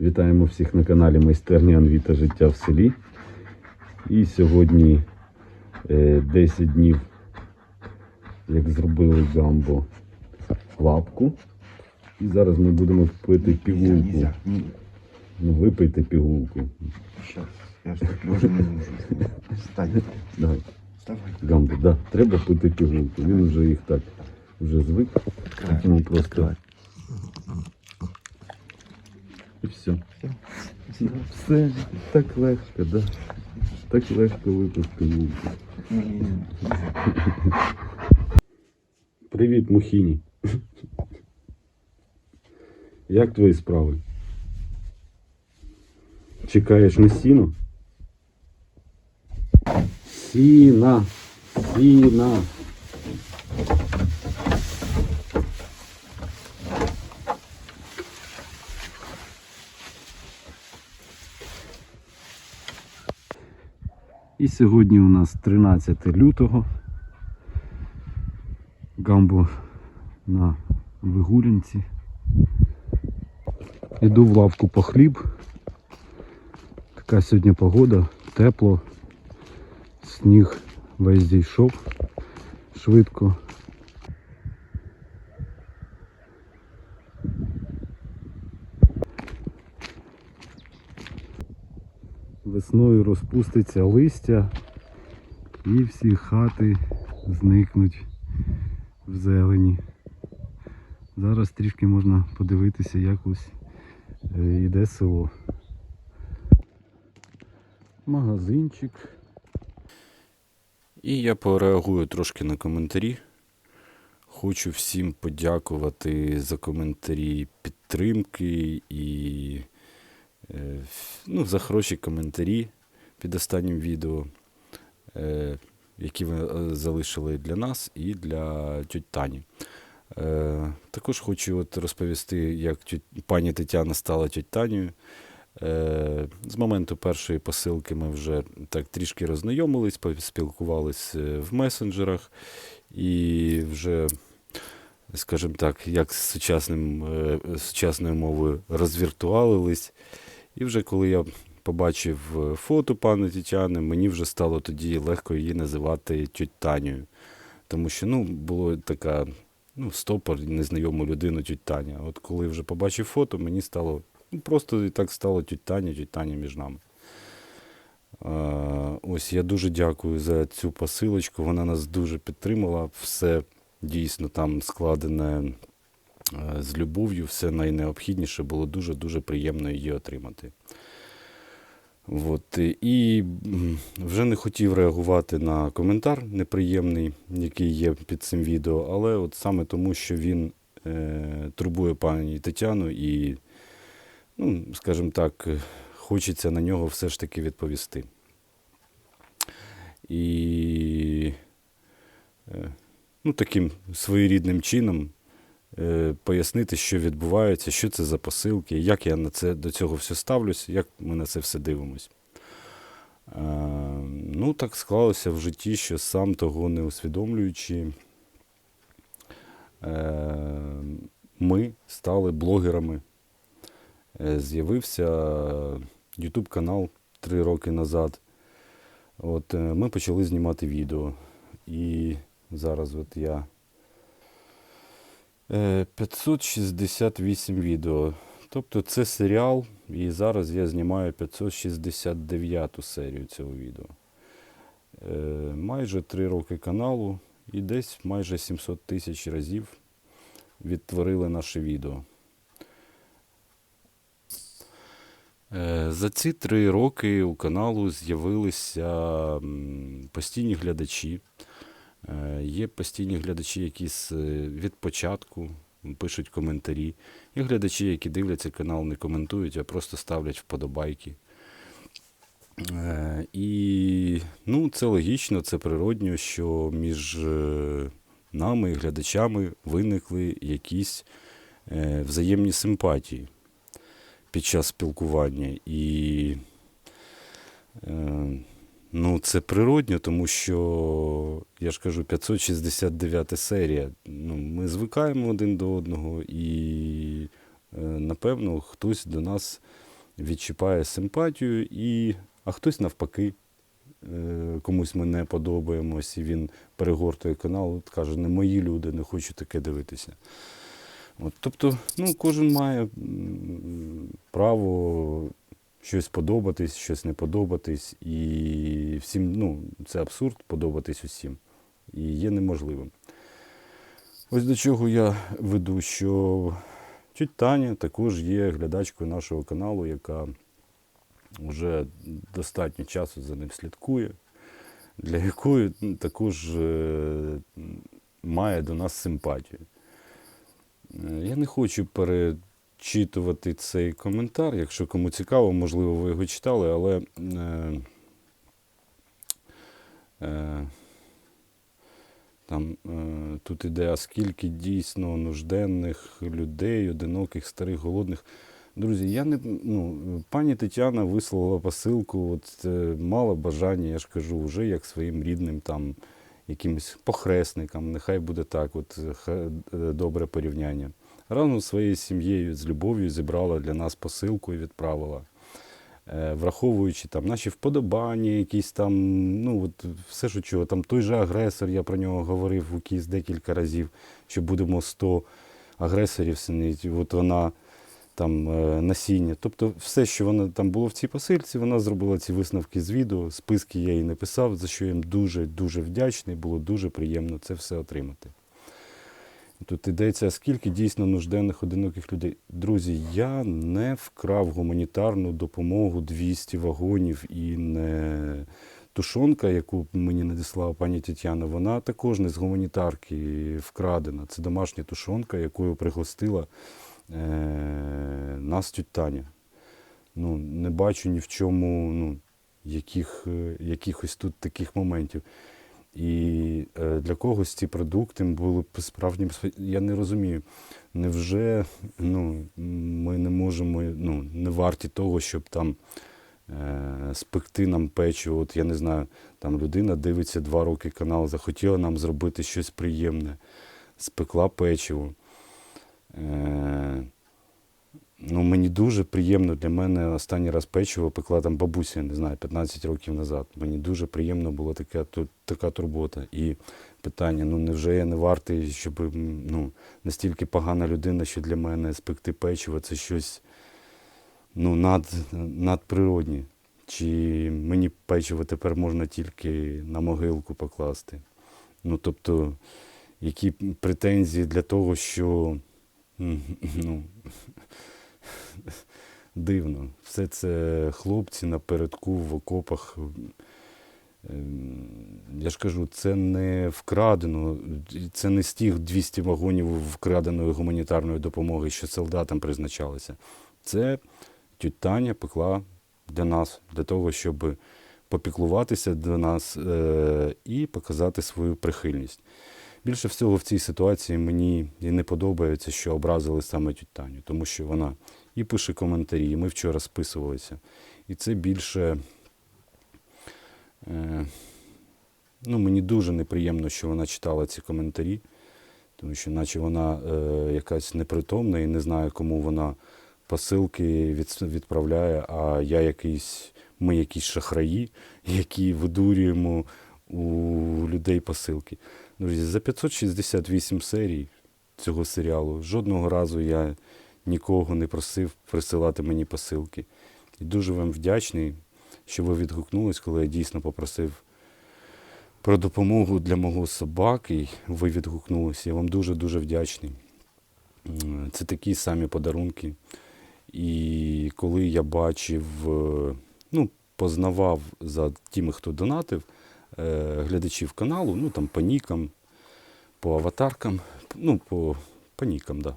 Вітаємо всіх на каналі Майстерня Анві та життя в селі. І сьогодні е, 10 днів, як зробили гамбо лапку. І зараз ми будемо пити пігулку. Ну, випийте пігулку. сейчас. Я же так уже не нужен. Встань. Давай. Гамбо, да, треба пити пігулку. Він вже їх так вже звик. Тому просто і все. Все так легко, да. Так легко пігулку. Привіт, Мухіні. Як твої справи? Чекаєш на сіно? Сіна. Сіна. І сьогодні у нас 13 лютого. Гамбо на вигулянці. Іду в лавку по хліб. Така сьогодні погода, тепло, сніг весь зійшов швидко. Весною розпуститься листя і всі хати зникнуть в зелені. Зараз трішки можна подивитися, як ось е, йде село. Магазинчик. І я пореагую трошки на коментарі. Хочу всім подякувати за коментарі підтримки і е, ну, за хороші коментарі під останнім відео, е, які ви е, залишили для нас і для тьоть Тані. Е, також хочу от розповісти, як пані Тетяна стала тьоть Танею. Е, З моменту першої посилки ми вже так трішки роззнайомились, поспілкувались е, в месенджерах і вже, скажімо так, як з сучасним, е, сучасною мовою розвіртуалились. І вже коли я побачив е, фото пані Тетяни, мені вже стало тоді легко її називати тьоть Танею. Тому що ну, було така ну, стопор, незнайому людину тьоть Таня. От коли вже побачив фото, мені стало Ну, просто і так стало тють Таня, тють Таня між нами. Ось я дуже дякую за цю посилочку. Вона нас дуже підтримала. Все дійсно там складене з любов'ю, все найнеобхідніше. Було дуже-дуже приємно її отримати. От, і вже не хотів реагувати на коментар неприємний, який є під цим відео, але от саме тому, що він е, турбує пані Тетяну і ну, скажімо так, е, хочеться на нього все ж таки відповісти. І е, ну, таким своєрідним чином е, пояснити, що відбувається, що це за посилки, як я на це, до цього все ставлюся, як ми на це все дивимось. Е, ну, так склалося в житті, що сам того не усвідомлюючи, е, ми стали блогерами. Е, з'явився YouTube канал три роки назад. От, е, ми почали знімати відео. І зараз от я е, 568 відео. Тобто це серіал, і зараз я знімаю 569 серію цього відео. Е, Майже три роки каналу і десь майже 700 тисяч разів відтворили наше відео. Е, За ці три роки у каналу з'явилися постійні глядачі. Е, Є постійні глядачі, які е, від початку пишуть коментарі. Є глядачі, які дивляться канал, не коментують, а просто ставлять вподобайки. Е, І ну, це логічно, це природньо, що між нами і глядачами виникли якісь взаємні симпатії під час спілкування. І ну, це природньо, тому що, я ж кажу, 569 серія. Ну, ми звикаємо один до одного, і, е, напевно, хтось до нас відчіпає симпатію, і, а хтось навпаки. е, Комусь ми не подобаємось, і він перегортує канал, каже, не мої люди, не хочу таке дивитися. От, тобто, ну, кожен має право щось подобатись, щось не подобатись, і всім, ну, це абсурд подобатись усім. І є неможливим. Ось до чого я веду, що тють Таня також є глядачкою нашого каналу, яка вже достатньо часу за ним слідкує, для якої ну, також е, має до нас симпатію. Е, Я не хочу перечитувати цей коментар. Якщо кому цікаво, можливо, ви його читали, але е, е, там е, тут іде, а скільки дійсно нужденних людей, одиноких, старих, голодних. Друзі, я не ну, пані Тетяна вислала посилку, от е, мала бажання, я ж кажу, вже як своїм рідним там якимось похресникам, нехай буде так, от е, добре порівняння. Разом з своєю сім'єю, з любов'ю зібрала для нас посилку і відправила. Е, Враховуючи там наші вподобання, якісь там, ну от все що чого, там той же агресор, я про нього говорив у кіс декілька разів, що будемо 100 агресорів синити. От вона там е, насіння. Тобто все, що вона там було в цій посильці, вона зробила ці висновки з відео, списки я їй написав, за що їм дуже-дуже вдячний, було дуже приємно це все отримати. Тут йдеться, скільки дійсно нужденних одиноких людей. Друзі, я не вкрав гуманітарну допомогу 200 вагонів і не тушонка, яку мені надіслала пані Тетяна, вона також не з гуманітарки вкрадена. Це домашня тушонка, якою пригостила е, нас Таня. Ну, не бачу ні в чому ну, яких, е, якихось тут таких моментів. І е, для когось ці продукти були б справжнім. св- Я не розумію, невже ну, ми не можемо, ну, не варті того, щоб там е, спекти нам печиво. От я не знаю, там людина дивиться два роки канал, захотіла нам зробити щось приємне, спекла печиво. Е, ну, мені дуже приємно для мене останній раз печиво пекла там бабуся, не знаю, 15 років назад. Мені дуже приємно була така, така турбота. І питання: ну невже я не вартий, щоб ну, настільки погана людина, що для мене спекти печиво це щось ну, над, надприроднє. Чи мені печиво тепер можна тільки на могилку покласти? Ну, тобто, які претензії для того, що ну, дивно. Все це хлопці напередку в окопах. Ем, Я ж кажу, це не вкрадено, це не з тих 200 вагонів вкраденої гуманітарної допомоги, що солдатам призначалися. Це тють Таня пекла для нас, для того, щоб попіклуватися до нас е- і показати свою прихильність. Більше всього в цій ситуації мені і не подобається, що образили саме тють Таню, тому що вона і пише коментарі, ми вчора списувалися. І це більше. Е, ну, мені дуже неприємно, що вона читала ці коментарі, тому що наче вона е, якась непритомна і не знає, кому вона посилки від, відправляє, а я якийсь, ми якісь шахраї, які видурюємо у людей посилки. Друзі, за 568 серій цього серіалу жодного разу я нікого не просив присилати мені посилки. І дуже вам вдячний, що ви відгукнулись, коли я дійсно попросив про допомогу для мого собаки. Ви відгукнулися. Я вам дуже-дуже вдячний. Це такі самі подарунки. І коли я бачив, е, ну, познавав за тими, хто донатив, е, глядачів каналу, ну там по нікам, по аватаркам, ну, по, по нікам, да.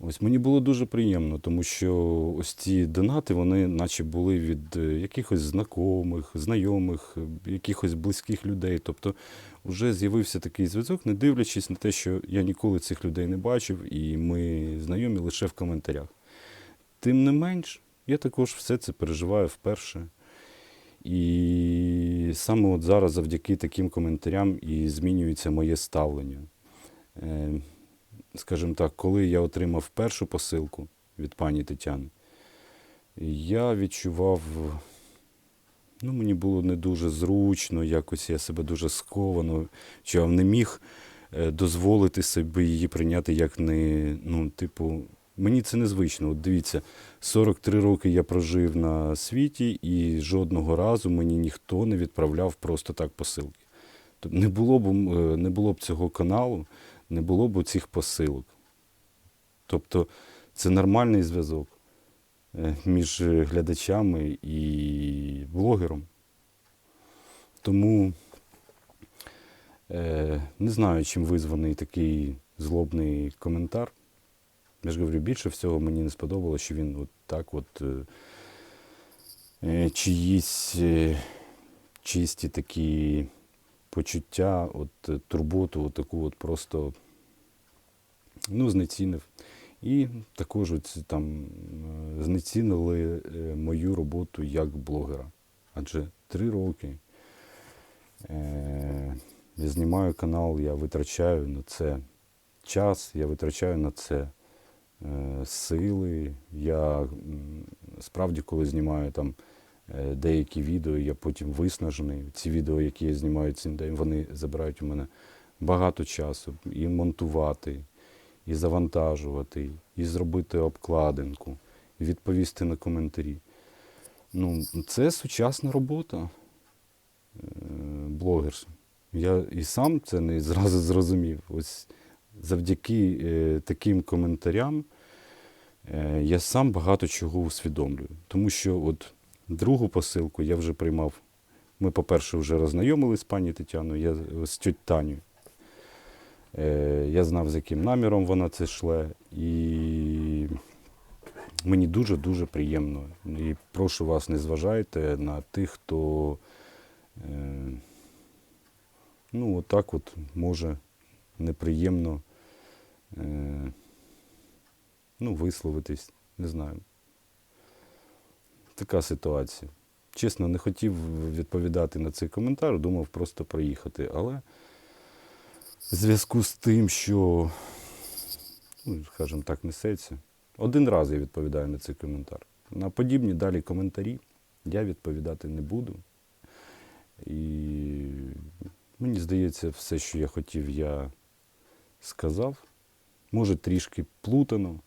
Ось мені було дуже приємно, тому що ось ці донати, вони наче були від е, якихось знайомих, знайомих, е, якихось близьких людей. Тобто вже з'явився такий зв'язок, не дивлячись на те, що я ніколи цих людей не бачив, і ми знайомі лише в коментарях. Тим не менш, я також все це переживаю вперше. І саме от зараз, завдяки таким коментарям, і змінюється моє ставлення. Скажімо так, коли я отримав першу посилку від пані Тетяни, я відчував, ну, мені було не дуже зручно, якось я себе дуже сковано, що я не міг е, дозволити собі її прийняти як не, ну, типу, мені це незвично. От дивіться, 43 роки я прожив на світі, і жодного разу мені ніхто не відправляв просто так посилки. Тобто не було б, е, не було б цього каналу, не було б цих посилок. Тобто це нормальний зв'язок е, між глядачами і блогером. Тому е, не знаю, чим визваний такий злобний коментар. Я ж говорю, більше всього мені не сподобалося, що він от так от е, чиїсь чисті такі почуття, от е, турботу, от таку от просто ну, знецінив. І також от там е, знецінили е, мою роботу як блогера. Адже три роки е, я знімаю канал, я витрачаю на це час, я витрачаю на це сили. Я справді, коли знімаю там деякі відео, я потім виснажений. Ці відео, які я знімаю цим день, вони забирають у мене багато часу і монтувати, і завантажувати, і зробити обкладинку, і відповісти на коментарі. Ну, це сучасна робота е, блогер. Я і сам це не зразу зрозумів. Ось завдяки е, таким коментарям е, я сам багато чого усвідомлюю. Тому що от другу посилку я вже приймав. Ми, по-перше, вже роззнайомилися з пані Тетяною, я з тьоть Таню. Е, я знав, з яким наміром вона це шле. І мені дуже-дуже приємно. І прошу вас, не зважайте на тих, хто е, ну, отак от може неприємно е, ну, висловитись, не знаю. Така ситуація. Чесно, не хотів відповідати на цей коментар, думав просто проїхати. Але в зв'язку з тим, що, ну, скажімо так, несеться, один раз я відповідаю на цей коментар. На подібні далі коментарі я відповідати не буду. І мені здається, все, що я хотів, я сказав. Може, трішки плутано.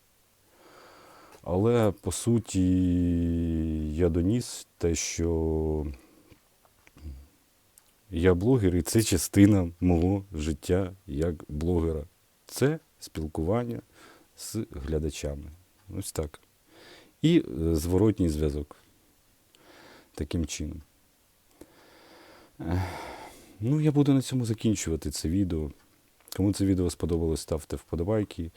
Але по суті я доніс те, що я блогер, і це частина мого життя як блогера. Це спілкування з глядачами. Ось так. І е, зворотній зв'язок. Таким чином. Ну, я буду на цьому закінчувати це відео. Кому це відео сподобалось, ставте вподобайки,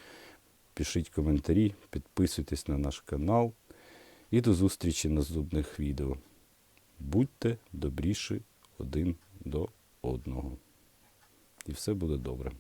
пишіть коментарі, підписуйтесь на наш канал. І до зустрічі на наступних відео. Будьте добріші один до одного. І все буде добре.